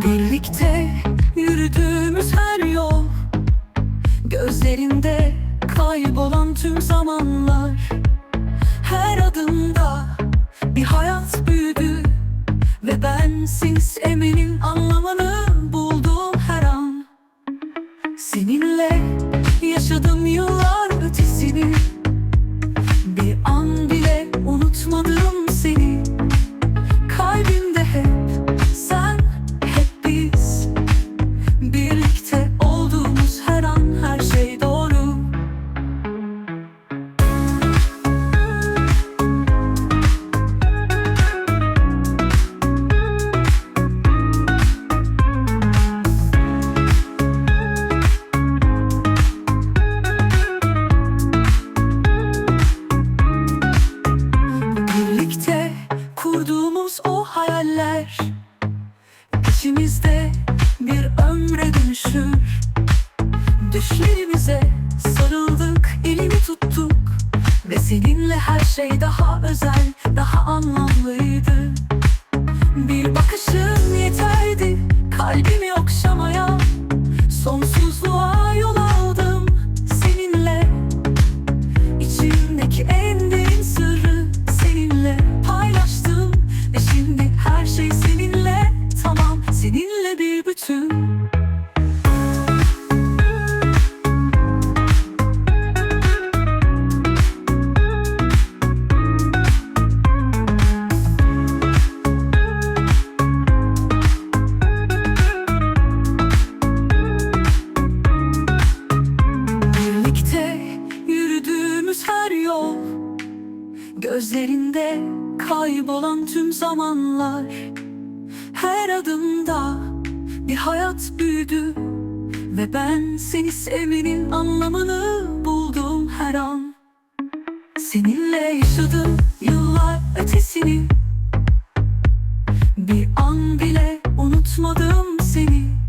Birlikte yürüdüğümüz her yol Gözlerinde kaybolan tüm zamanlar. Her adımda bir hayat büyüdü Ve ben siz eminim anlamını buldum her an. Seninle yaşadım yıllar ötesini hayaller İçimizde bir ömre dönüşür. Düşlerimize sarıldık, elini tuttuk. Ve seninle her şey daha özel, bir bütün. Birlikte yürüdüğümüz her yol Gözlerinde kaybolan tüm zamanlar. Her adımda bir hayat büyüdü Ve ben seni sevmenin anlamını buldum her an. Seninle yaşadım yıllar ötesini. Bir an bile unutmadım seni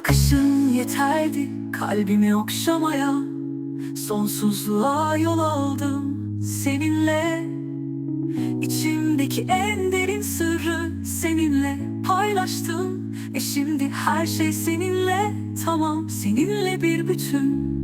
bakışın yeterdi kalbimi okşamaya. Sonsuzluğa yol aldım seninle. İçimdeki en derin sırrı seninle paylaştım. E şimdi her şey seninle. Tamam seninle bir bütün